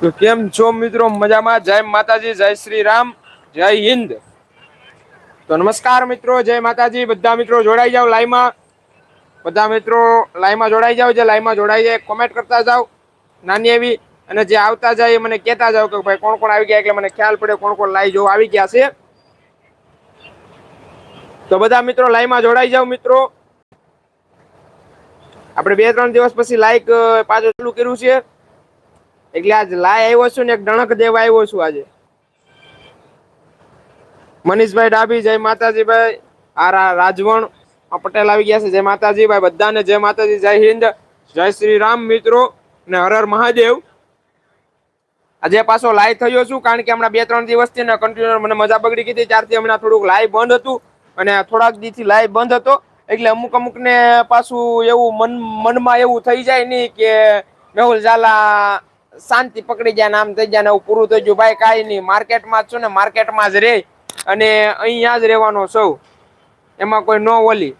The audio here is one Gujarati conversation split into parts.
તો કેમ છો મિત્રો? મજામાં? જય માતાજી, જય શ્રી રામ જય હિન્દ. તો નમસ્કાર મિત્રો, જય માતાજી. બધા મિત્રો જોડાઈ જાઓ લાઈવમાં. બધા મિત્રો લાઈવમાં જોડાઈ જાવ જે લાઈવમાં જોડાઈ જાય કોમેન્ટ કરતા જાઓ. નાની એવી અને જે આવતા જાય મને કહેતા જાવ કે ભાઈ કોણ કોણ આવી ગયા એટલે મને ખ્યાલ પડે કોણ કોણ લાઈ જો આવી ગયા છે. તો બધા મિત્રો લાઈવમાં જોડાઈ જાવ મિત્રો. આપણે બે ત્રણ દિવસ પછી લાઈક પાછું ચાલુ કર્યું છે. એટલે આજ લાય આવ્યો છું ને એક ડણક દેવા આવ્યો છું આજે. મનીષભાઈ ડાભી જય માતાજી ભાઈ આર રાજવણ પટેલ આવી ગયા છે. જય માતાજી ભાઈ બધાને જય માતાજી, જય હિન્દ, જય શ્રી રામ મિત્રો ને હર હર મહાદેવ. આજે પાછો લાઈવ થયો છું કારણ કે હમણાં બે, ત્રણ દિવસથી ને કન્ટિન્યુ મને મજા બગડી ગઈ હતી. ત્યારથી હમણાં થોડુંક લાઈવ બંધ હતું અને થોડાક દીથી લાઈવ બંધ હતો. એટલે અમુક અમુક ને પાછું એવું મન, મનમાં એવું થઈ જાય નહીં કે મેહુલ ઝાલા શાંતિ પકડી જાય નામ થઈ જાય ને હું પૂરું થઈ ગયું. ભાઈ કાંઈ નહીં, માર્કેટમાં જ છું ને માર્કેટમાં જ રહે અને અહીંયા જ રહેવાનો સૌ એમાં કોઈ નો ઓલી.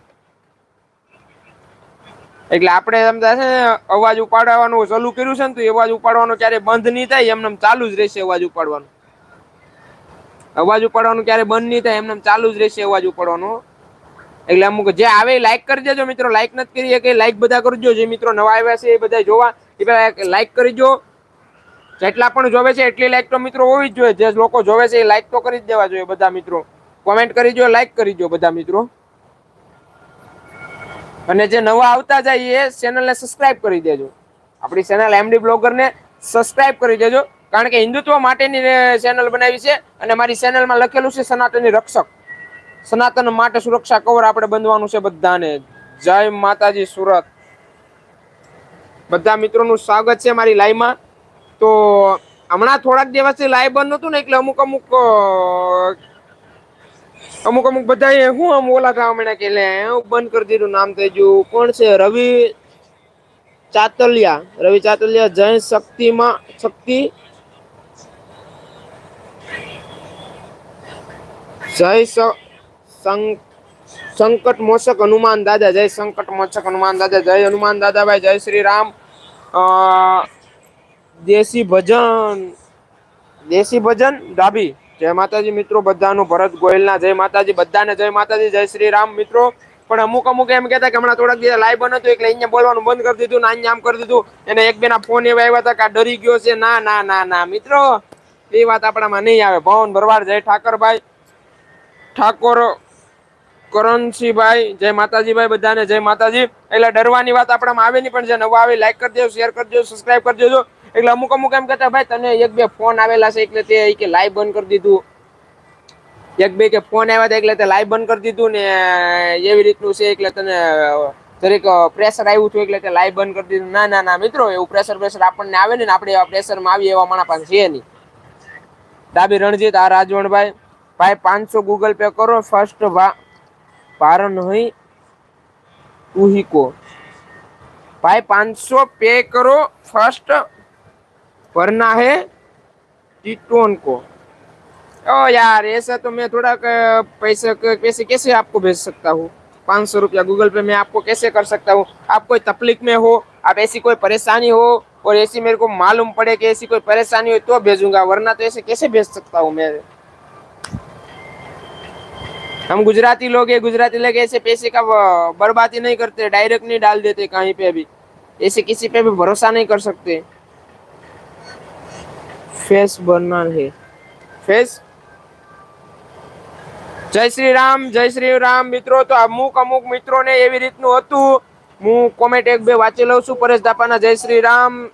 એટલે આપણે સમજા છે અવાજ ઉપાડવાનું, ચાલુ કર્યું છે ને તો અવાજ ઉપાડવાનો ક્યારે બંધ નહીં થાય, એમને એમ ચાલુ જ રહેશે અવાજ ઉપાડવાનું. અવાજ ઉપાડવાનું ક્યારે બંધ નહીં થાય, એમને એમ ચાલુ જ રહેશે અવાજ ઉપાડવાનો. એટલે અમુક જે આવે લાઈક કરી દેજો મિત્રો લાઈક નથી કરી કે લાઈક બધા કરજો જે મિત્રો નવા આવ્યા છે એ બધા જોવા. એ પેલા લાઈક કરજો જેટલા પણ જોવે છે એટલી લાઈક તો મિત્રો હોવી જ જોઈએ. જે લોકો જોવે છે એ લાઈક તો કરી જ દેવા જોઈએ બધા મિત્રો. કોમેન્ટ કરી જો લાઈક કરી જો બધા મિત્રો. અને જે નવા આવતા જાય એ ચેનલને સબસ્ક્રાઇબ કરી દેજો. આપણી ચેનલ એમડી બ્લોગરને સબસ્ક્રાઇબ કરી દેજો. કારણ કે હિન્દુત્વ માટેની ચેનલ બનાવી છે અને મારી ચેનલમાં લખેલું છે સનાતનની રક્ષક. સનાતન માટે સુરક્ષા કવર આપણે બંધવાનું છે બધાને. જય માતાજી, સુરત. બધા મિત્રોનું સ્વાગત છે મારી લાઈવમાં તો હમણાં થોડાક દિવસથી લાઈવ બંધ હતું ને એટલે અમુક અમુક અ, અમુક અમુક બધા હું આમ ઓલા થવા માંડ્યા કે લે હું બંધ કરી દીધું નામ થઈ ગયું. કોણ છે? રવિ ચાતલિયા. રવિ ચાતલિયા જય શક્તિમાં શક્તિ? જય સ- સં- સંકટ મોચક હનુમાન દાદા જય સંકટ મોચક હનુમાન દાદા જય હનુમાન દાદા ભાઈ જય શ્રી રામ. અ, દેશી ભજન. દેશી ભજન? ડાબી. જય માતાજી મિત્રો, બધાનું ભરત ગોયલના જય માતાજી, બધાને જય માતાજી, જય શ્રી રામ મિત્રો. પણ અમુક અમુક એમ કહેતા કે હમણાં થોડાક દિવસ લાઈવ બનતું એટલે અહીંયા બોલવાનું બંધ કરી દીધું ને અહીંયા આમ કરી દીધું. એને એક બેના ફોન એવા આવ્યા હતા કે આ ડરી ગયો છે. ના ના ના ના, મિત્રો, એ વાત આપણામાં નહીં આવે. ભવન ભરવાડ, જય ઠાકરભાઈ. ઠાકોર કરણસિંહભાઈ, જય માતાજીભાઈ, બધાને જય માતાજી. એટલે ડરવાની વાત આપણામાં આવે નહીં, પણ જે નવા આવે લાઈક કરી દેજો શેર કરી દેજો સબસ્ક્રાઈબ કરી દેજો. એટલે અમુક અમુક એમ કહેતા, ભાઈ, તને એક બે ફોન આવેલા છે એટલે તે કે લાઈવ બંધ કરી દીધું. એક બે કે ફોન આવ્યા હતા એટલે તે લાઈવ બંધ કરી દીધું ને એવી રીતનું છે એટલે તને દરેક પ્રેશર આવ્યું હતું એટલે તે લાઈવ બંધ કરી દીધું. ના ના ના, મિત્રો, એવું પ્રેશર પ્રેશર આપણને આવે ને આપણે એવા પ્રેશરમાં આવીએ એવા મારા પાસે છે નહીં. ડાબી રણજીત, આ રાજવણભાઈ, ભાઈ, પાંચસો ગૂગલ પે કરો ફર્સ્ટ વા પારણ નહીં ઉહીકો ભાઈ, પાંચસો પે કરો ફર્સ્ટ भरना है टीटोन को। ओ यार, ऐसा तो मैं थोड़ा पैसे पैसे कैसे आपको भेज सकता हूँ? पाँच सौ रुपया गूगल पे मैं आपको कैसे कर सकता हूँ? आप कोई तकलीफ़ में हो, आप ऐसी कोई परेशानी हो, और ऐसी मेरे को मालूम पड़े कि ऐसी कोई परेशानी हो तो भेजूँगा, वरना तो ऐसे कैसे भेज सकता हूँ मैं? हम गुजराती लोग हैं, गुजराती लोग ऐसे पैसे का बर्बादी नहीं करते, डायरेक्ट नहीं डाल देते कहीं पे भी। ऐसे किसी पे भी भरोसा नहीं कर सकते। ફેસ બર્નર હે. ફેસ? જય શ્રી રામ, જય શ્રી રામ. મિત્રો, તો અમુક અમુક મિત્રોને એવી રીતનું હતું. હું કોમેન્ટ એક બે વાંચી લઉં છું. પરેશ દાપાના જય શ્રી રામ.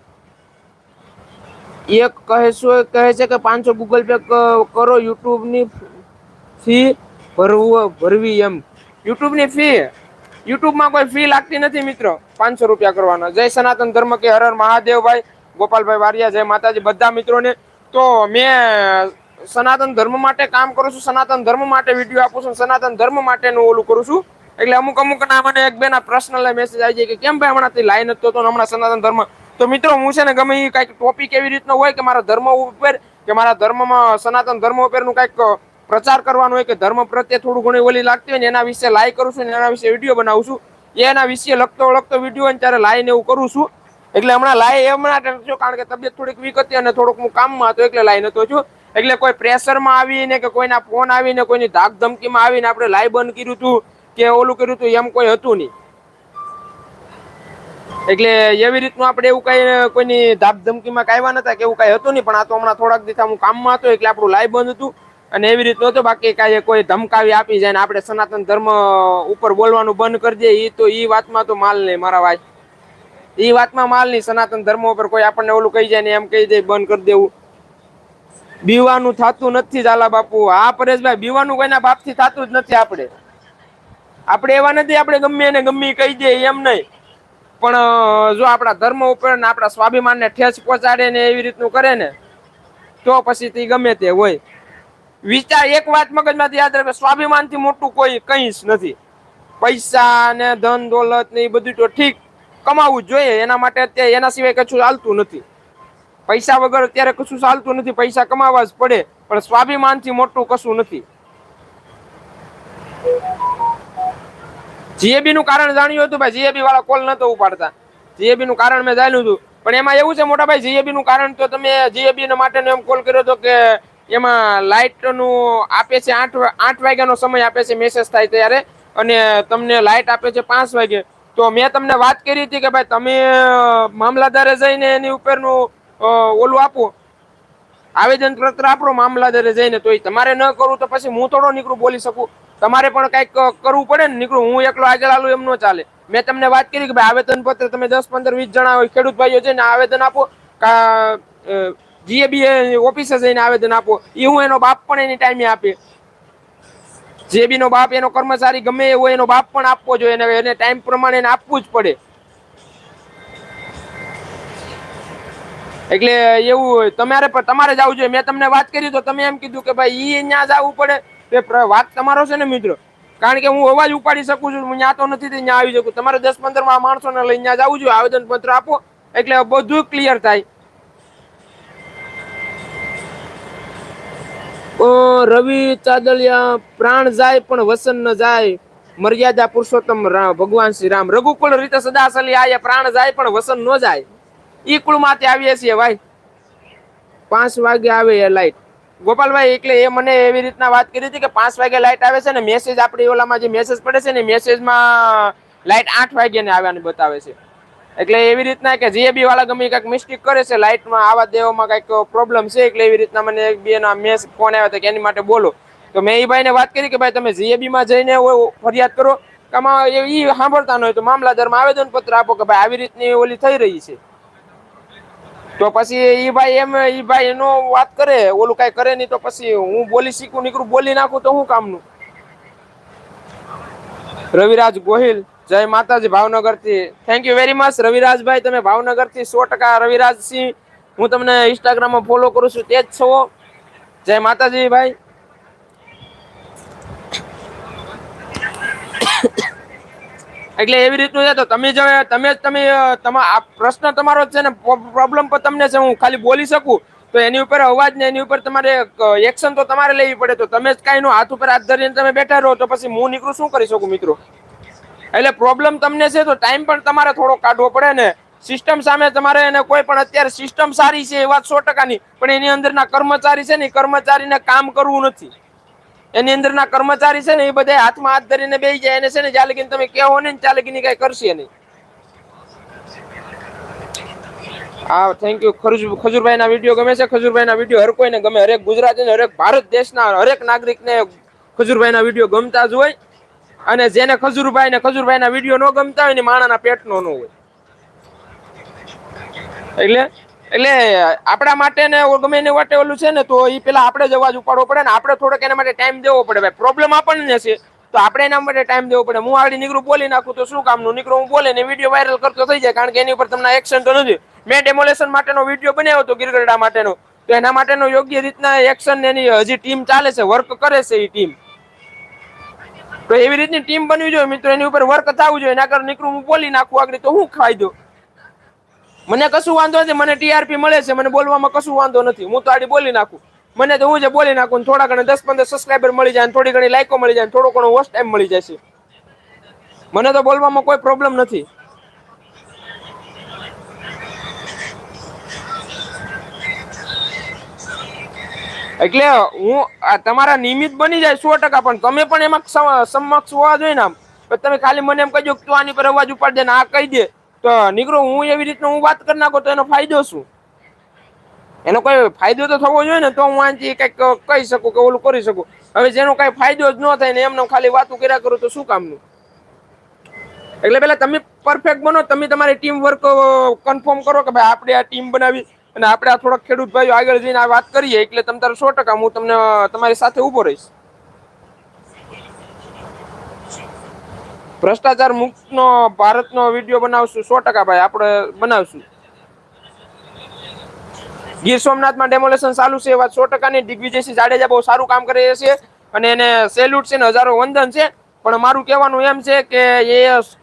એક કહે છે કહે છે કે પાંચસો ગૂગલ પે કરો યુટ્યુબની ફી ભરવું, ભરવી એમ. યુટ્યુબની ફી? યુટ્યુબમાં કોઈ ફી લાગતી નથી, મિત્રો. પાંચસો રૂપિયા કરવાનો. જય સનાતન ધર્મ કે હર હર મહાદેવ ભાઈ. ગોપાલભાઈ વારિયા જય માતાજી બધા મિત્રોને. તો મેં સનાતન ધર્મ માટે કામ કરું છું, સનાતન ધર્મ માટે વીડિયો આપું છું, સનાતન ધર્મ માટેનું ઓલું કરું છું. એટલે અમુક અમુક ના મને એક બે ના પર્સનલ મેસેજ આવી જાય કે કેમ ભાઈ હમણાંથી લાઈન હતો તો હમણાં સનાતન ધર્મ. તો મિત્રો, હું છે ને ગમે એ કાંઈક ટોપિક એવી રીતનો હોય કે મારા ધર્મ ઉપર, કે મારા ધર્મમાં સનાતન ધર્મ ઉપરનું કાંઈક પ્રચાર કરવાનો હોય કે ધર્મ પ્રત્યે થોડું ઘણી ઓલી લાગતી હોય ને એના વિશે લાઈ કરું છું ને એના વિશે વીડિયો બનાવું છું. એના વિશે લખતો લખતો વીડિયો હોય ને ત્યારે લાઈને એવું કરું છું. એટલે હમણાં લાય હમણાં છું કારણ કે તબિયત થોડીક વીક હતી અને થોડુંક હું કામમાં હતો એટલે લાઈ નતો છું એટલે કોઈ પ્રેશરમાં આવીને કે કોઈના ફોન આવીને કોઈની ધાક ધમકીમાં આવીને આપણે લાઈ બંધ કર્યું હતું કે ઓલું કર્યું હતું એમ કોઈ હતું નહીં. એટલે એવી રીતનું આપણે એવું કઈ કોઈની ધાક ધમકીમાં કાંઈ નતા કે એવું કઈ હતું નહીં, પણ આ તો હમણાં થોડાક દિવસ હું કામમાં હતો એટલે આપણું લાઈ બંધ હતું અને એવી રીતનું હતું. બાકી કાંઈ કોઈ ધમકાવી આપી જાય ને આપણે સનાતન ધર્મ ઉપર બોલવાનું બંધ કરી દઈએ એ તો એ વાતમાં તો માલ નહીં, મારા ભાઈ એ વાતમાં માલ નહીં સનાતન ધર્મ ઉપર કોઈ આપણને ઓલું કહી જાય ને એમ કહી દે, બંધ કરી દેવું. બીવાનું થતું નથી ઝાલા બાપુ. હા પરેશભાઈ, બીવાનું કોઈના બાપથી થતું જ નથી આપણે. આપણે એવા નથી, આપણે ગમે એને ગમે કહી દે, એમ નહીં. પણ જો આપણા ધર્મ ઉપર ને આપણા સ્વાભિમાનને ઠેસ પહોંચાડે ને એવી રીતનું કરે ને, તો પછી તે ગમે તે હોય. વિચાર એક વાત મગજમાંથી યાદ રાખે, સ્વાભિમાનથી મોટું કોઈ કંઈ જ નથી. પૈસા ને ધન દોલત ને એ બધું તો ઠીક. કમાવું જોઈએ. એના માટે અત્યારે એના સિવાય કશું ચાલતું નથી. પૈસા વગર અત્યારે કશું ચાલતું નથી. પૈસા કમાવા જ પડે. પણ સ્વાભિમાનથી મોટું કશું નથી. જીએબી નું કારણ જાણ્યું હતું ભાઈ. જીએબી વાળા કોલ નતો ઉપાડતા. જીએબી નું કારણ મેં જાણ્યું હતું. પણ એમાં એવું છે, મોટા ભાઈ જીએબી નું કારણ તો તમે જીએબી માટે એમ કોલ કર્યો હતો કે એમાં લાઇટનું આપે છે આઠ આઠ વાગ્યાનો સમય આપે છે મેસેજ થાય ત્યારે. અને તમને લાઇટ આપે છે પાંચ વાગે. તો મેં તમને વાત કરી હતી કે ભાઈ તમે મામલતદારે જઈને એની ઉપરનું ઓલું આપો. આવેદન પત્ર આપણો મામલતદારે જઈને, તો તમારે ન કરવું તો પછી હું થોડો નીકળું બોલી શકું. તમારે પણ કંઈક કરવું પડે ને નીકળું. હું એકલો આગળ આલું એમ ન ચાલે. મેં તમને વાત કરી કે ભાઈ આવેદન પત્ર તમે દસ, પંદર, વીસ જણા હોય, ખેડૂત ભાઈઓ છે ને આવેદન આપો. જીએબી ઓફિસે જઈને આવેદન આપો. એ હું એનો બાપ પણ એની ટાઈમે આપે. જેબી નો બાપ એનો કર્મચારી ગમે એવો એનો બાપ પણ આપવો જોઈએ એને એને ટાઈમ પ્રમાણે એને આપવું જ પડે. એટલે એવું તમારે પણ, તમારે જવું જોઈએ. મેં તમને વાત કરી તો તમે એમ કીધું કે ભાઈ, ઈ ત્યાં જવું પડે. તે વાત તમારો છે ને મિત્રો? કારણ કે હું અવાજ ઉપાડી શકું છું, હું ત્યાં તો નથી ત્યાં આવી શકું. તમારે દસ પંદરમાં માણસોને લઈને ત્યાં જવું જોઈએ. આવેદન પત્ર આપો, એટલે બધું ક્લિયર થાય. રવિ ચાદલિયા પ્રાણ જાય પણ વસન ન જાય. મર્યાદા પુરુષોત્તમ ભગવાન શ્રી રામ. રઘુકુળ રીતે સદાસલી આય, પ્રાણ જાય પણ વસન ન જાય. ઈ કુળમાંથી આવીએ છીએ ભાઈ. પાંચ વાગે આવે એ લાઈટ ગોપાલભાઈ, એટલે એ મને એવી રીતના વાત કરી હતી કે પાંચ વાગે લાઈટ આવે છે ને મેસેજ આપણી ઓલામાં જે મેસેજ પડે છે ને મેસેજમાં લાઈટ આઠ વાગ્યા ને આવ્યાની બતાવે છે. એટલે એવી રીતના કે જીએબી વાળા ગમે કંઈક મિસ્ટેક કરે છે લાઇટમાં આવા દેવામાં કંઈક પ્રોબ્લેમ છે, એટલે એવી રીતના મને એક બે ના મેસ ફોન આવ્યો હતો કે એની માટે બોલો. તો મેં એ ભાઈને વાત કરી કે ભાઈ તમે જીએબી માં જઈને ફરિયાદ કરો આમાં એ સાંભળતા ન હોય તો મામલાદારમાં આવેદન પત્ર આપો કે ભાઈ આવી રીતની ઓલી થઈ રહી છે. તો પછી એ ભાઈ એમ એ ભાઈ એનો વાત કરે, ઓલું કઈ કરે નહીં તો પછી હું બોલી શીખું, નીકળું, બોલી નાખું તો હું કામનું? રવિરાજ ગોહિલ. જય માતાજી ભાવનગરથી થેન્ક યુ વેરી મચ રવિરાજભાઈ. તમે ભાવનગરથી સો ટકા રવિરાજ સિંહ. હું તમને ઇન્સ્ટાગ્રામમાં ફોલો કરું છું, તે જ છો. જય માતાજી ભાઈ. એટલે એવી રીતનું છે તો તમે જો તમે તમે આ પ્રશ્ન તમારો છે ને પ્રોબ્લેમ પર તમને છે હું ખાલી બોલી શકું. તો એની ઉપર અવાજ ને એની ઉપર તમારે એક્શન તો તમારે લેવી પડે. તો તમે જ કાંઈ નો હાથ ઉપર હાથ ધરીને તમે બેઠા રહો, તો પછી હું નીકળું, શું કરી શકું મિત્રો? એટલે પ્રોબ્લેમ તમને છે તો ટાઈમ પણ તમારે થોડો કાઢવો પડે ને. સિસ્ટમ સામે તમારે એને કોઈ પણ અત્યારે સિસ્ટમ સારી છે એ વાત સો ટકાની, પણ એની અંદરના કર્મચારી છે ને કર્મચારીને કામ કરવું નથી. એની અંદરના કર્મચારી છે ને એ બધા હાથમાં હાથ ધરીને બે જાય, એને છે ને જ્યાં લગીને તમે કહેવો ને ત્યાં લગીને કઈ કરશે નહીં. હા થેન્ક યુ ખજૂરભાઈ ના વીડિયો ગમે છે? ખજુરભાઈ ના વીડિયો હર કોઈને ગમે. હરેક ગુજરાતી હરેક ભારત દેશના, હરેક નાગરિકને ખજુરભાઈના વીડિયો ગમતા જ હોય. અને જેને ખજુરભાઈ ને ખજુરભાઈ ના વીડિયો ન ગમતા હોય ને માણાના પેટનો ન હોય. એટલે એટલે આપણા માટે ને ગમે એની માટે ઓલું છે ને, તો એ પેલા આપણે જ અવાજ ઉપાડવો પડે ને આપણે થોડોક એના માટે ટાઈમ દેવો પડે. ભાઈ પ્રોબ્લેમ આપણને છે, તો આપણે એના માટે ટાઈમ દેવો પડે. હું આવડી નીકળું બોલી નાખું તો શું કામનું? નીકળું હું બોલે ને વીડિયો વાયરલ કરતો થઈ જાય, કારણ કે એની ઉપર તમને એક્શન તો નથી. મેં ડેમોલેશન માટેનો વીડિયો બનાવ્યો હતો ગિરગરડા માટેનો. તો એના માટેનો યોગ્ય રીતના એક્શન એની હજી ટીમ ચાલે છે વર્ક કરે છે એ ટીમ તો એવી રીતની ટીમ બનવી જોઈએ, મિત્રો. એની ઉપર વર્ક થવું જોઈએ, એના નીકળું, હું બોલી નાખું આગળ, તો હું ખાઈ મને કશું વાંધો નથી, મને ટીઆરપી મળે છે, મને બોલવામાં કશું વાંધો નથી. હું તો આડી બોલી નાખું. મને તો હું જે બોલી નાખું થોડા ઘણા દસ પંદર સબસ્ક્રાઈબર મળી જાય થોડી ઘણી લાઈકો મળી જાય થોડો ઘણો વોચ ટાઈમ મળી છે મને તો બોલવામાં કોઈ પ્રોબ્લેમ નથી. એટલે હું તમારા નિયમિત બની જાય સો ટકા, પણ તમે પણ એમાં સમ- સમક્ષ હોવા જોઈએ ને આમ. તમે ખાલી મને એમ કહેજો કે તું આની પર અવાજ ઉપાડ દે આ કહી દે. તો નીકળો, હું એવી રીતના હું વાત કરી નાખો તો એનો ફાયદો શું? એનો કોઈ ફાયદો તો થવો જોઈએ ને, તો હું આનાથી કંઈક કહી શકું કે ઓલું કરી શકું. હવે જેનો કઈ ફાયદો જ ન થાય ને એમને ખાલી વાતો કર્યા કરું તો શું કામનું? એટલે પેલા તમે પરફેક્ટ બનો, તમે તમારી ટીમ વર્ક કન્ફર્મ કરો કે ભાઈ આપણે આ ટીમ બનાવી અને આપણે આ થોડાક ખેડૂત ભાઈઓ આગળ જઈને આ વાત કરીએ, એટલે તમે તારે સો ટકા હું તમને તમારી સાથે ઊભો રહીશ. ભ્રષ્ટાચાર મુક્તનો ભારતનો વીડિયો બનાવશું, સો ટકા ભાઈ, આપણે બનાવશું. ગીર સોમનાથમાં ડેમોલેશન ચાલુ છે, એ વાત સો ટકાની. દિગ્વિજયસિંહ જાડેજા બહુ સારું કામ કરે છે અને એને સેલ્યુટ છે ને હજારો વંદન છે. પણ મારું કહેવાનું એમ છે કે એ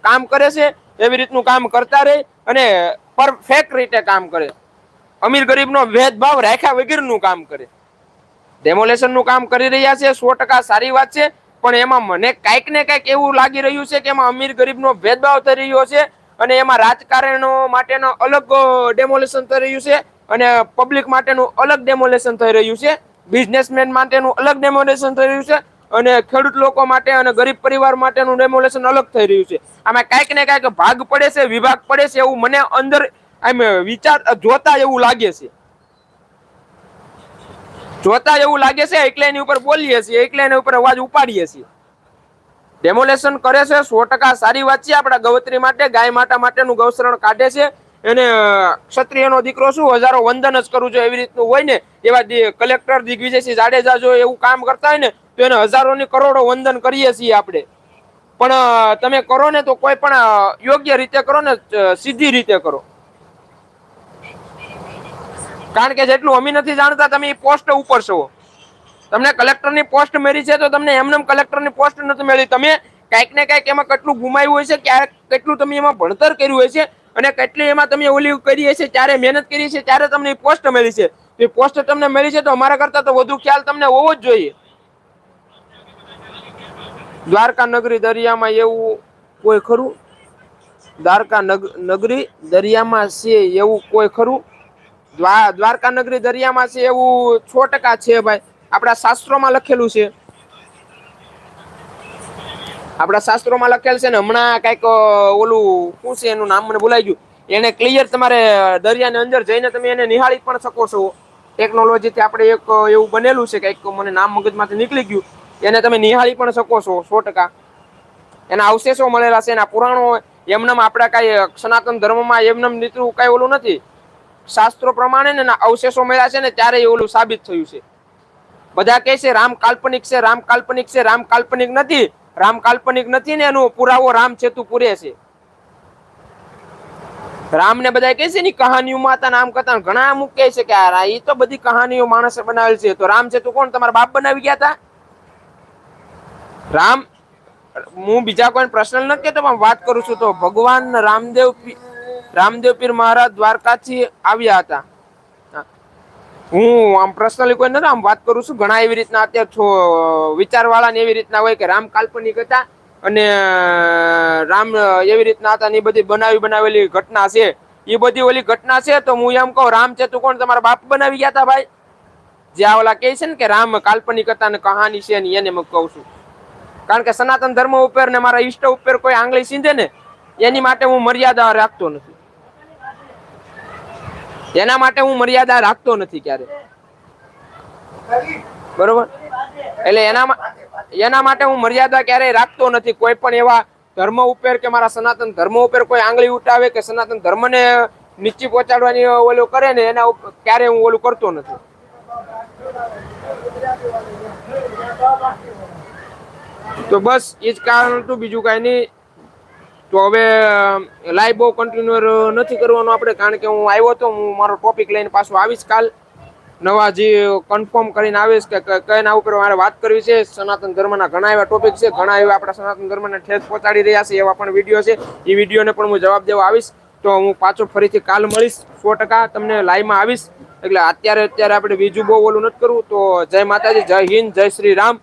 કામ કરે છે, એવી રીતનું કામ કરતા રહે અને પરફેક્ટ રીતે કામ કરે. અમીર ગરીબનો ભેદભાવ રાખ્યા વગરનું કામ કરે. ડેમોલેશનનું કામ કરી રહ્યા છે, સો ટકા સારી વાત છે, પણ એમાં મને કાંઈક ને કાંઈક એવું લાગી રહ્યું છે કે એમાં અમીર ગરીબનો ભેદભાવ થઈ રહ્યો છે અને એમાં રાજકારણો માટેનો અલગ ડેમોલેશન થઈ રહ્યું છે અને પબ્લિક માટેનું અલગ ડેમોલેશન થઈ રહ્યું છે. બિઝનેસમેન માટેનું અલગ ડેમોલેશન થઈ રહ્યું છે અને ખેડૂત લોકો માટે અને ગરીબ પરિવાર માટેનું ડેમોલેશન અલગ થઈ રહ્યું છે. આમાં કાંઈક ને કાંઈક ભાગ પડે છે, વિભાગ પડે છે એવું મને અંદર આમ વિચાર જોતા એવું લાગે છે. જોતા એવું લાગે છે, એટલે એની ઉપર બોલીએ છીએ, એટલે એની ઉપર અવાજ ઉપાડીએ છીએ. ડેમોલેશન કરે છે, સો ટકા સારી વાત છે, આપણા ગવત્રી માટે, ગાય માતા માટેનું ગૌશરણ કાઢે છે. એને ક્ષત્રિયનો દીકરો શું, હજારો વંદન જ કરવું જોઈએ એવી રીતનું હોય ને, એવા કલેક્ટર દિગ્વિજયસિંહ જાડેજા જો એવું કામ કરતા હોય ને, તો એને હજારોની કરોડો વંદન કરીએ છીએ આપણે. પણ તમે કરો ને તો કોઈ પણ યોગ્ય રીતે કરો ને સીધી રીતે કરો. કારણ કે જેટલું અમે નથી જાણતા, તમે પોસ્ટ ઉપર છો. તમને કલેક્ટરની પોસ્ટ મળી છે તો તમને એમને કલેક્ટરની પોસ્ટ નથી મળી. તમે કાંઈક ને કાંઈક એમાં કેટલું ગુમાયું હોય છે ક્યારેક કેટલું તમે એમાં ભણતર કર્યું હોય છે અને કેટલી એમાં તમે ઓલી કરી છે, ત્યારે મહેનત કરી છે, ત્યારે તમને એ પોસ્ટ મળી છે. એ પોસ્ટ તમને મળી છે તો અમારા કરતા તો વધુ ખ્યાલ તમને હોવો જ જોઈએ. દ્વારકા નગરી દરિયામાં એવું કોઈ ખરું? દ્વારકા નગ- નગરી દરિયામાં છે એવું કોઈ ખરું? દ્વારકા નગરી દરિયામાં છે એવું સો ટકા છે ભાઈ. આપણા શાસ્ત્રોમાં લખેલું છે. આપણા શાસ્ત્રોમાં લખેલ છે ને હમણાં કંઈક ઓલું શું છે એનું નામ મને ભૂલાઈ ગયું. એને ક્લિયર તમારે દરિયાની અંદર જઈને તમે એને નિહાળી પણ શકો છો. ટેકનોલોજીથી આપણે એક એવું બનેલું છે કંઈક મને નામ મગજમાંથી નીકળી ગયું. એને તમે નિહાળી પણ શકો છો સો ટકા. એના અવશેષો મળેલા છે એના પુરાણો એમનામ આપણા કાંઈ સનાતન ધર્મમાં એમનામ નીતરું કાંઈ ઓલું નથી. શાસ્ત્રો પ્રમાણે ને અવશેષો મળ્યા છે ને ત્યારે એ ઓલું સાબિત થયું છે. બધા કહે છે, રામ કાલ્પનિક છે, રામ કાલ્પનિક છે, રામ કાલ્પનિક નથી, રામ કાલ્પનિક નથી ને એનો પુરાવો રામ સેતુ પૂરે છે. રામ ને બધા કહે છે ને કહાનીઓમાં હતા નામ કરતા ઘણા અમુક કહે છે કે આ એ તો બધી કહાનીઓ માણસે બનાવેલ છે. તો રામ સેતુ કોણ? તમારા બાપ બનાવી ગયા હતા રામ, હું બીજા કોઈ પ્રશ્ન નથી કહેતો પણ વાત કરું છું તો ભગવાન રામદેવ રામદેવ પીર મહારાજ દ્વારકાથી આવ્યા હતા. હું આમ પર્સનલી કોઈ નથી, આમ વાત કરું છું, ઘણા એવી રીતના અત્યારે વિચારવાળા ને એવી રીતના હોય કે રામ કાલ્પનિક હતા અને રામ એવી રીતના હતા ને એ બધી બનાવી બનાવેલી ઘટના છે. એ બધી ઓલી ઘટના છે તો હું એમ કહું, રામ છે તું કોણ? તમારા બાપ બનાવી ગયા હતા ભાઈ? જે આ ઓલા કહે છે ને કે રામ કાલ્પનિક હતા ને કહાની છે ને એને હું કહું છું. કારણ કે સનાતન ધર્મ ઉપર ને મારા ઈષ્ટ ઉપર કોઈ આંગળી સીંધે ને, એની માટે હું મર્યાદા રાખતો નથી. એના માટે હું મર્યાદા રાખતો નથી ક્યારે બરોબર? એટલે એના એના માટે હું મર્યાદા ક્યારેય રાખતો નથી. કોઈ પણ એવા ધર્મ ઉપર કે મારા સનાતન ધર્મ ઉપર કોઈ આંગળી ઉઠાવે કે સનાતન ધર્મને નીચી પહોંચાડવાની ઓલું કરે ને એના ક્યારે હું ઓલું કરતો નથી. તો બસ એ જ કારણ હતું. બીજું કાંઈ નહીં. તો હવે લાઈવ બહુ કન્ટિન્યુઅર નથી કરવાનું આપણે, કારણ કે હું આવ્યો તો હું મારો ટોપિક લઈને પાછો આવીશ કાલ. નવા જે કન્ફર્મ કરીને આવીશ કે ક- કયા ઉપર મારે વાત કરવી છે. સનાતન ધર્મના ઘણા એવા ટોપિક છે, ઘણા એવા આપણા સનાતન ધર્મને ઠેસ પહોંચાડી રહ્યા છે, એવા પણ વીડિયો છે. એ વિડીયોને પણ હું જવાબ દેવા આવીશ. તો હું પાછો ફરીથી કાલ મળીશ, સો ટકા તમને લાઈવમાં આવીશ. એટલે અત્યારે અત્યારે આપણે બીજું બહુ ઓલું નથી કરવું. તો જય માતાજી, જય હિન્દ, જય શ્રી રામ.